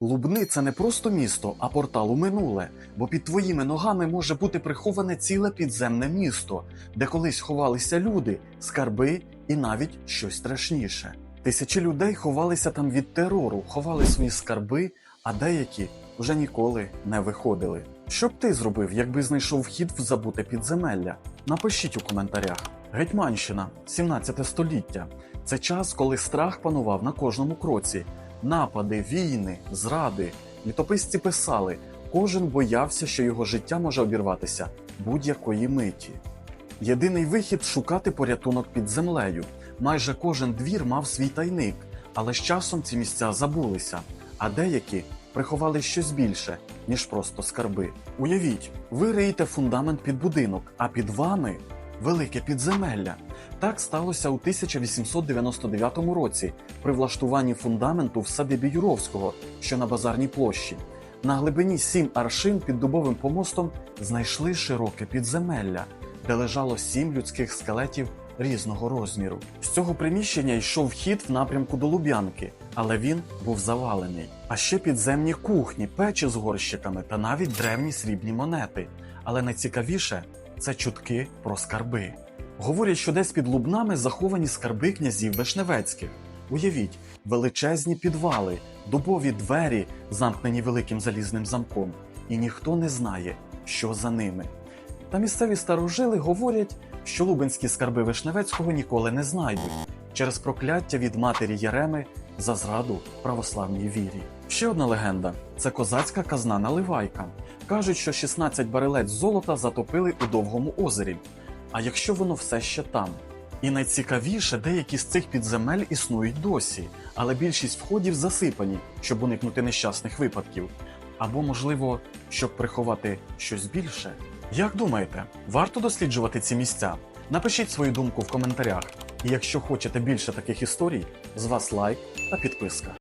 Лубни це не просто місто, а портал у минуле, бо під твоїми ногами може бути приховане ціле підземне місто, де колись ховалися люди, скарби і навіть щось страшніше. Тисячі людей ховалися там від терору, ховали свої скарби, а деякі вже ніколи не виходили. Що б ти зробив, якби знайшов вхід в забуте підземелля? Напишіть у коментарях. Гетьманщина, 17 століття. Це час, коли страх панував на кожному кроці. Напади, війни, зради. Літописці писали, кожен боявся, що його життя може обірватися будь-якої миті. Єдиний вихід шукати порятунок під землею. Майже кожен двір мав свій тайник, але з часом ці місця забулися, а деякі приховали щось більше, ніж просто скарби. Уявіть, ви риєте фундамент під будинок, а під вами велике підземелля. Так сталося у 1899 році при влаштуванні фундаменту в садибі Юровського, що на базарній площі. На глибині сім аршин під дубовим помостом знайшли широке підземелля, де лежало сім людських скелетів різного розміру. З цього приміщення йшов вхід в напрямку до Луб'янки, але він був завалений. А ще підземні кухні, печі з горщиками та навіть древні срібні монети. Але найцікавіше це чутки про скарби. Говорять, що десь під лубнами заховані скарби князів Вишневецьких. Уявіть, величезні підвали, дубові двері, замкнені великим залізним замком, і ніхто не знає, що за ними. Та місцеві старожили говорять, що лубенські скарби Вишневецького ніколи не знайдуть через прокляття від матері Яреми за зраду православній вірі. Ще одна легенда це козацька казна наливайка. Кажуть, що 16 барелець золота затопили у довгому озері. А якщо воно все ще там? І найцікавіше, деякі з цих підземель існують досі, але більшість входів засипані, щоб уникнути нещасних випадків. Або, можливо, щоб приховати щось більше. Як думаєте, варто досліджувати ці місця? Напишіть свою думку в коментарях. І якщо хочете більше таких історій, з вас лайк та підписка.